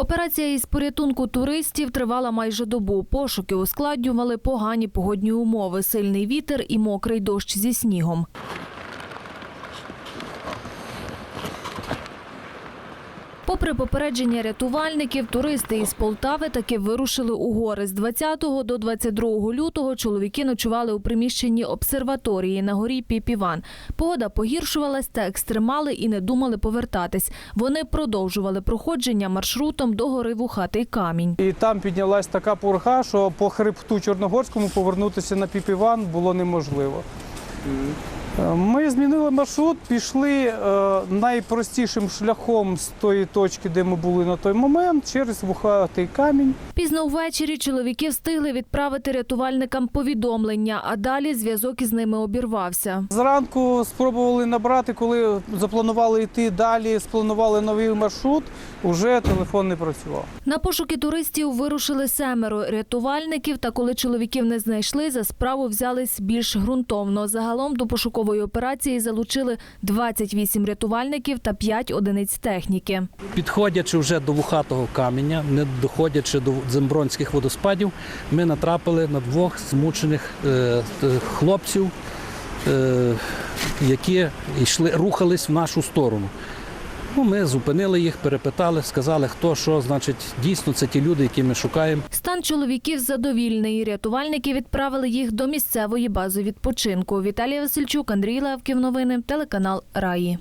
Операція із порятунку туристів тривала майже добу. Пошуки ускладнювали погані погодні умови, сильний вітер і мокрий дощ зі снігом. Попри попередження рятувальників, туристи із Полтави таки вирушили у гори. З 20 до 22 лютого чоловіки ночували у приміщенні обсерваторії на горі Піпіван. Погода погіршувалась та екстремали і не думали повертатись. Вони продовжували проходження маршрутом до гори Вухатий камінь. І там піднялась така пурга, що по хребту Чорногорському повернутися на Піпіван було неможливо. Е, Ми змінили маршрут, пішли е, найпростішим шляхом з тої точки, де ми були на той момент, через вухатий камінь. Пізно ввечері чоловіки встигли відправити рятувальникам повідомлення, а далі зв'язок із ними обірвався. Зранку спробували набрати, коли запланували йти далі, спланували новий маршрут, уже телефон не працював. На пошуки туристів вирушили семеро рятувальників. Та коли чоловіків не знайшли, за справу взялись більш ґрунтовно. Загалом до пошукової операції залучили 28 рятувальників та 5 одиниць техніки. Підходячи вже до вухатого каменя, не доходячи до зембронських водоспадів, ми натрапили на двох змучених е, е, хлопців, е, які рухались в нашу сторону. Ну, ми зупинили їх, перепитали, сказали, хто що. Значить, дійсно це ті люди, які ми шукаємо. Стан чоловіків задовільний. Рятувальники відправили їх до місцевої бази відпочинку. Віталій Васильчук, Андрій Левків. Новини, телеканал Раї.